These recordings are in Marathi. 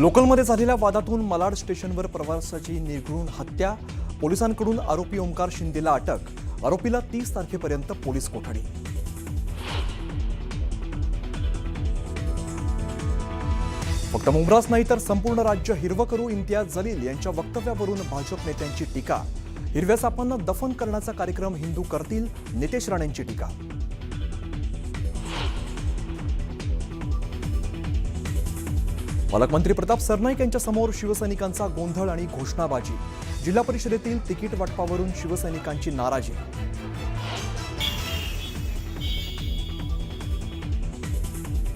लोकलमध्ये झालेल्या वादातून मलाड स्टेशनवर प्रवासाची निर्घृण हत्या पोलिसांकडून आरोपी ओंकार शिंदेला अटक आरोपीला तीस तारखेपर्यंत पोलीस कोठडी. फक्त मुंब्राच नाही तर संपूर्ण राज्य हिरवं करू इम्तियाज जलील यांच्या वक्तव्यावरून भाजप नेत्यांची टीका. हिरव्या सापांना दफन करण्याचा कार्यक्रम हिंदू करतील नितेश राणेंची टीका. पालकमंत्री प्रताप सरनाईक यांच्या समोर शिवसैनिकांचा गोंधळ आणि घोषणाबाजी. जिल्हा परिषदेतील तिकीट वाटपावरून शिवसैनिकांची नाराजी.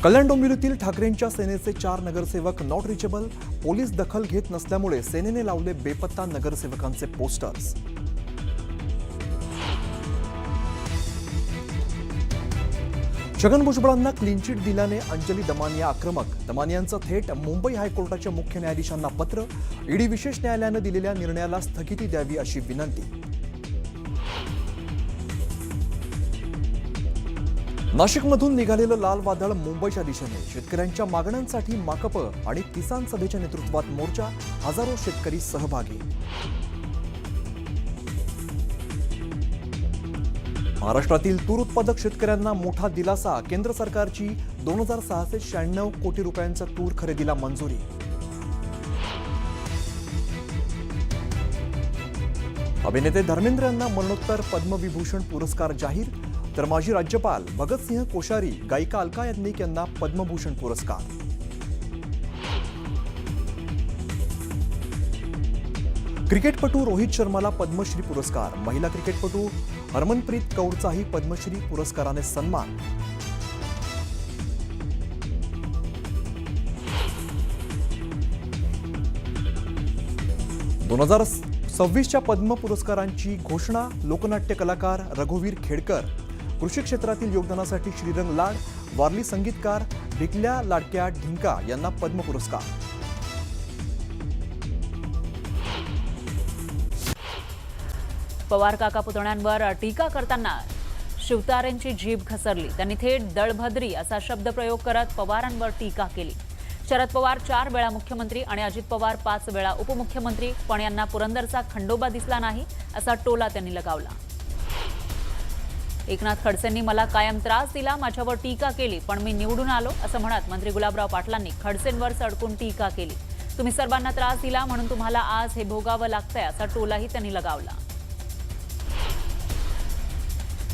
कल्याण डोंबिवलीतील ठाकरेंच्या सेनेचे चार नगरसेवक नॉट रिचेबल पोलीस दखल घेत नसल्यामुळे सेनेने लावले बेपत्ता नगरसेवकांचे पोस्टर्स छगन भुजबळांना क्लीन चिट दिल्याने अंजली दमानिया आक्रमक. दमानियांचं थेट मुंबई हायकोर्टाच्या मुख्य न्यायाधीशांना पत्र ईडी विशेष न्यायालयानं दिलेल्या निर्णयाला स्थगिती द्यावी अशी विनंती. नाशिकमधून निघालेलं लाल वादळ मुंबईच्या दिशेने. शेतकऱ्यांच्या मागण्यांसाठी माकप आणि किसान सभेच्या नेतृत्वात मोर्चा हजारो शेतकरी सहभागी. महाराष्ट्रातील तूर उत्पादक शेतकऱ्यांना मोठा दिलासा. केंद्र सरकारची दोन हजार सहाशे शहाण्णव कोटी रुपयांचा तूर खरेदीला मंजुरी. अभिनेते धर्मेंद्र यांना मरणोत्तर पद्मविभूषण पुरस्कार जाहीर. तर माजी राज्यपाल भगतसिंह कोश्यारी गायिका अलका याज्ञिक यांना पद्मभूषण पुरस्कार. क्रिकेटपटू रोहित शर्माला पद्मश्री पुरस्कार. महिला क्रिकेटपटू हरमनप्रीत कौरचाही पद्मश्री पुरस्काराने सन्मान. दोन हजार सव्वीसच्या पद्म पुरस्कारांची घोषणा लोकनाट्य कलाकार रघुवीर खेडकर कृषी क्षेत्रातील योगदानासाठी श्रीरंग लाड वारली संगीतकार भिकल्या लाडक्या ढिंका यांना पद्म पुरस्कार. पवार काका पुतण्यांवर टीका करताना शिवतारेंची जीभ घसरली. त्यांनी थेट दळभद्री असा शब्दप्रयोग करत पवारांवर टीका केली. शरद पवार चार वेळा मुख्यमंत्री आणि अजित पवार पाच वेळा उपमुख्यमंत्री. पण यांना पुरंदरचा खंडोबा दिसला नाही असा टोला त्यांनी लगावला. एकनाथ खडसेंनी मला कायम त्रास दिला माझ्यावर टीका केली पण मी निवडून आलो असं म्हणत मंत्री गुलाबराव पाटलांनी खडसेंवर सडकून टीका केली. तुम्ही सर्वांना त्रास दिला म्हणून तुम्हाला आज हे भोगावं लागतंय असा टोलाही त्यांनी लगावला.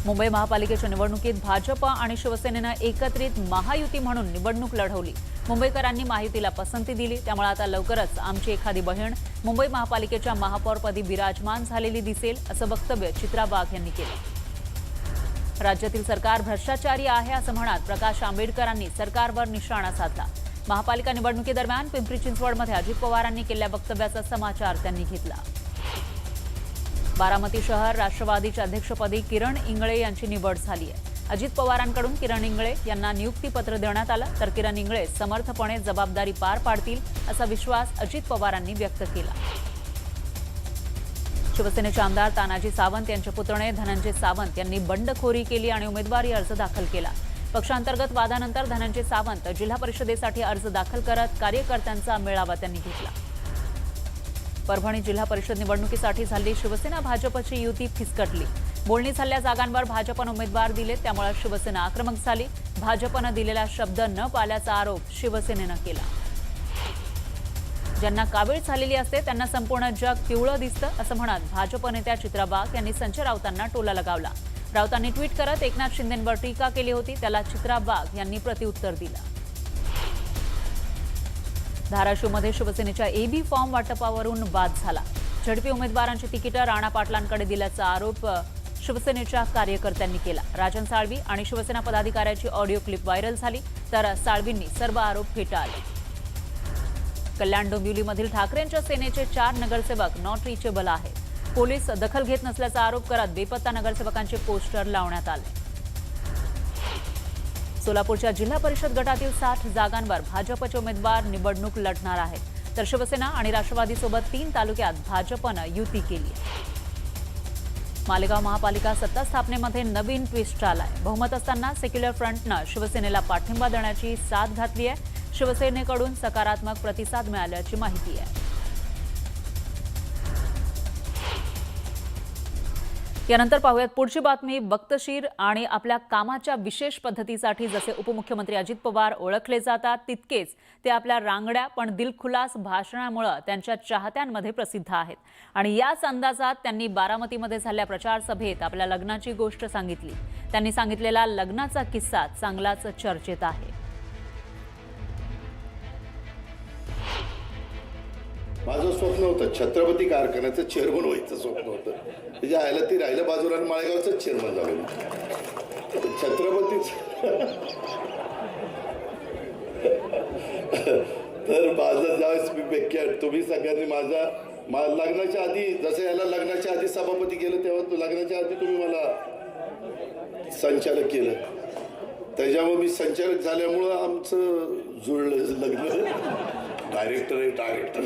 मुंबई महापालिकेच्या निवडणुकीत भाजप आणि शिवसेनेनं एकत्रित महायुती म्हणून निवडणूक लढवली. मुंबईकरांनी महायुतीला पसंती दिली. त्यामुळे आता लवकरच आमची एखादी बहीण मुंबई महापालिकेच्या महापौरपदी विराजमान झालेली दिसेल असं वक्तव्य चित्रा वाघ यांनी केलं. राज्यातील सरकार भ्रष्टाचारी आहे असं म्हणत प्रकाश आंबेडकरांनी सरकारवर निशाणा साधला. महापालिका निवडणुकीदरम्यान पिंपरी चिंचवडमध्ये अजित पवारांनी केलेल्या वक्तव्याचा समाचार त्यांनी घेतला. बारामती शहर राष्ट्रवादीच्या अध्यक्षपदी किरण इंगळे यांची निवड झाली आहे. अजित पवारांकडून किरण इंगळे यांना नियुक्तीपत्र देण्यात आलं तर किरण इंगळे समर्थपणे जबाबदारी पार पाडतील असा विश्वास अजित पवारांनी व्यक्त केला. शिवसेनेचे आमदार तानाजी सावंत यांचे पुतणे धनंजय सावंत यांनी बंडखोरी केली आणि उमेदवारी अर्ज दाखल केला. पक्षांतर्गत वादानंतर धनंजय सावंत जिल्हा परिषदेसाठी अर्ज दाखल करत कार्यकर्त्यांचा मेळावा त्यांनी घेतला. परभणी जिल्हा परिषद निवडणुकीसाठी झाली. शिवसेना भाजपची युती फिसकटली. बोलणी झालेल्या जागांवर भाजपनं उमेदवार दिले त्यामुळे शिवसेना आक्रमक झाली. भाजपनं दिलेला शब्द न पाळल्याचा आरोप शिवसेनेनं केला. ज्यांना कावीळ झालेली असते त्यांना संपूर्ण जग पिवळं दिसतं असं म्हणत भाजप नेत्या चित्रा वाघ यांनी संजय राऊतांना टोला लगावला. राऊतांनी ट्विट करत एकनाथ शिंदेंवर टीका केली होती त्याला चित्रा वाघ यांनी प्रत्युत्तर दिलं. धाराशिवमध्ये शिवसेनेच्या एबी फॉर्म वाटपावरून वाद झाला. झडपी उमेदवारांची तिकीटं राणा पाटलांकडे दिल्याचा आरोप शिवसेनेच्या कार्यकर्त्यांनी केला. राजन साळवी आणि शिवसेना पदाधिकाऱ्याची ऑडिओ क्लिप व्हायरल झाली तर साळवींनी सर्व आरोप फेटाळले. कल्याण डोंबिवलीमधील ठाकरेंच्या सेनेचे चार नगरसेवक नॉट रिचेबल आहेत. पोलीस दखल घेत नसल्याचा आरोप करत बेपत्ता नगरसेवकांचे पोस्टर लावण्यात आले. सोलापूरच्या जिल्हा परिषद गटातील साठ जागांवर भाजपचे उमेदवार निवडणूक लढणार आहेत. तर शिवसेना आणि राष्ट्रवादीसोबत तीन तालुक्यात भाजपनं युती केली आहे. मालेगाव महापालिका सत्ता स्थापनेमध्ये नवीन ट्विस्ट आलाय. बहुमत असताना सेक्युलर फ्रंटनं शिवसेनेला पाठिंबा देण्याची साथ घातली आहे. शिवसेनेकडून सकारात्मक प्रतिसाद मिळाल्याची माहिती आहे. यानंतर पाहूयात पुढची बातमी. वक्तशीर आणि आपल्या कामाच्या विशेष पद्धतीसाठी जसे उपमुख्यमंत्री अजित पवार ओळखले जातात तितकेच ते आपल्या रांगड्या पण दिलखुलास भाषणामुळं त्यांच्या चाहत्यांमध्ये प्रसिद्ध आहेत. आणि याच अंदाजात त्यांनी बारामतीमध्ये झालेल्या प्रचार सभेत आपल्या लग्नाची गोष्ट सांगितली. त्यांनी सांगितलेला लग्नाचा किस्सा चांगलाच चर्चेत आहे. माझं स्वप्न होतं छत्रपती कारखान्याचं चेअरमन व्हायचं स्वप्न होतं. त्याच्या आयला ती राहिलं बाजूला आणि माळेगावचंच चेअरमन झालो छत्रपतीच. तर माझं ज्यावेळेस मी बेक्या तुम्ही सगळ्यांनी माझा मा लग्नाच्या आधी जसं याला लग्नाच्या आधी सभापती केलं तेव्हा लग्नाच्या आधी तुम्ही मला संचालक केलं. त्याच्यामुळे मी संचालक झाल्यामुळं आमचं जुळलं लग्न. डायरेक्टर आहे डायरेक्टर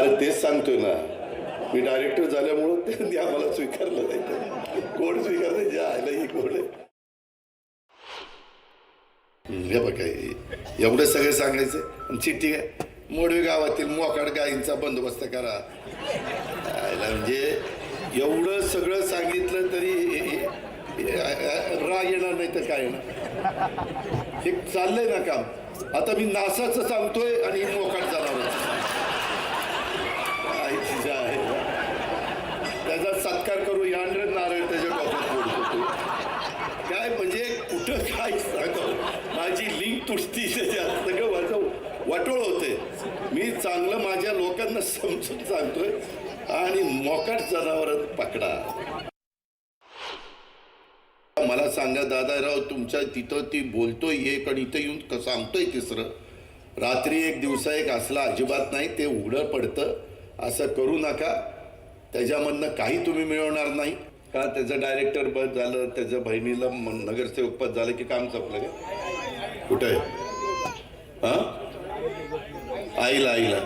अरे तेच सांगतोय ना. मी डायरेक्टर झाल्यामुळं त्यांनी आम्हाला स्वीकारलं नाही. कोण स्वीकारलं? जे आयला ही कोण आहे? हे बघा एवढं सगळं सांगायचं. चिठ्ठी आहे मोडवी गावातील मोकाड गायींचा बंदोबस्त करा. आयला म्हणजे एवढं सगळं सांगितलं तरी हे- राग येणार नाही तर काय ना हे चाललंय ना काम. आता मी नासाचं सांगतोय आणि मोकाट जाणार त्याचा सत्कार करू यांड्र नारळ त्याच्या डोक्यात फोडतो काय तर काय सांगावं माझी लिंक तुटती त्याच्यात सगळं माझं वाटोळ होते. मी चांगलं माझ्या लोकांना समजून सांगतोय आणि मोकाट जनावर पकडा. मला सांगा दादाराव तुमच्या तिथं ती बोलतोय एक आणि इथं येऊन सांगतोय तिसरं. रात्री एक दिवसा एक असला अजिबात नाही ते उघडं पडतं. असं करू नका. त्याच्यामधनं काही तुम्ही मिळवणार नाही. का त्याचं डायरेक्टर पद झालं त्याच्या बहिणीला नगरसेवक पद झालं की काम संपलं का? कुठं आहे? हा? आईला आईला.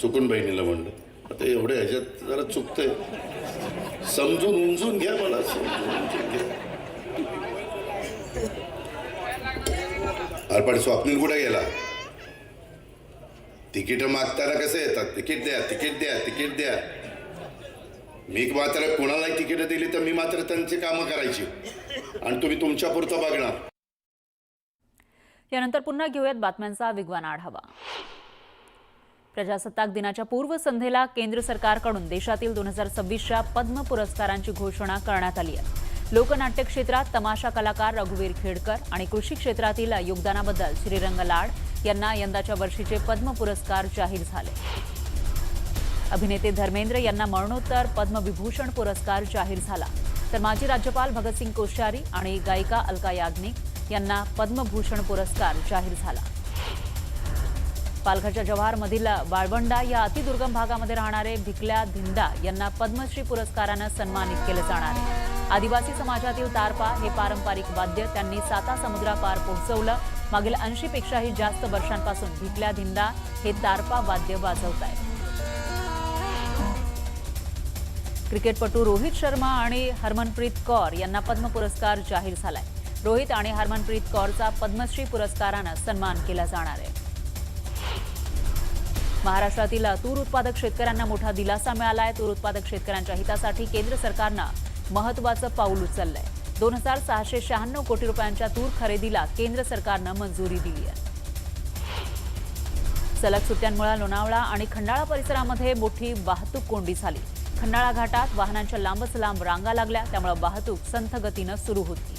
चुकून बहिणीला म्हणलं. आता एवढं ह्याच्यात जरा चुकतंय. समजून उमजून घ्या मला. समजून घ्या अरे पण स्वप्नील कुठे गेला? तिकीट मागताना कसं येतात? तिकीट द्या तिकीट द्या तिकीट द्या. मी मात्र कोणालाही तिकीट दिली तर मी मात्र त्यांची कामं करायची. आणि तुम्ही तुमच्या पुरतं बघणार. यानंतर पुन्हा घेऊयात बातम्यांचा विद्वान आढावा. प्रजासत्ताक दिनाच्या पूर्वसंध्येला केंद्र सरकारकडून देशातील दोन हजार सव्वीसच्या पद्म पुरस्कारांची घोषणा करण्यात आली आहे. लोकनाट्य क्षेत्रात तमाशा कलाकार रघुवीर खेडकर आणि कृषी क्षेत्रातील योगदानाबद्दल श्रीरंग लाड यांना यंदाच्या वर्षीचे पद्म पुरस्कार जाहीर झाले. अभिनेते धर्मेंद्र यांना मरणोत्तर पद्मविभूषण पुरस्कार जाहीर झाला. तर माजी राज्यपाल भगतसिंग कोश्यारी आणि गायिका अलका याग्निक यांना पद्मभूषण पुरस्कार जाहीर झाला. पालघरच्या जव्हारमधील वाळवंडा या अतिदुर्गम भागामध्ये राहणारे भिकल्या धिंडा यांना पद्मश्री पुरस्कारानं सन्मानित केलं जाणार आहे. आदिवासी समाजातील तारपा हे पारंपरिक वाद्य त्यांनी साता समुद्रापार पोहोचवलं. मागील ऐंशीपेक्षाही जास्त वर्षांपासून भिकल्या धिंडा हे तारपा वाद्य वाजवत आहेत क्रिकेटपटू रोहित शर्मा आणि हरमनप्रीत कौर यांना पद्म पुरस्कार जाहीर झालाय. रोहित आणि हरमनप्रीत कौरचा पद्मश्री पुरस्कारानं सन्मान केला जाणार आहे. महाराष्ट्रातील तूर उत्पादक शेतकऱ्यांना मोठा दिलासा मिळालाय. तूर उत्पादक शेतकऱ्यांच्या हितासाठी केंद्र सरकारनं महत्वाचं पाऊल उचललंय. दोन हजार सहाशे शहाण्णव कोटी रुपयांच्या तूर खरेदीला केंद्र सरकारनं मंजुरी दिली आहे. सलग सुट्ट्यांमुळे लोणावळा आणि खंडाळा परिसरामध्ये मोठी वाहतूक कोंडी झाली. खंडाळा घाटात वाहनांच्या लांबच लांब रांगा लागल्या त्यामुळे वाहतूक संथ गतीनं सुरू होती.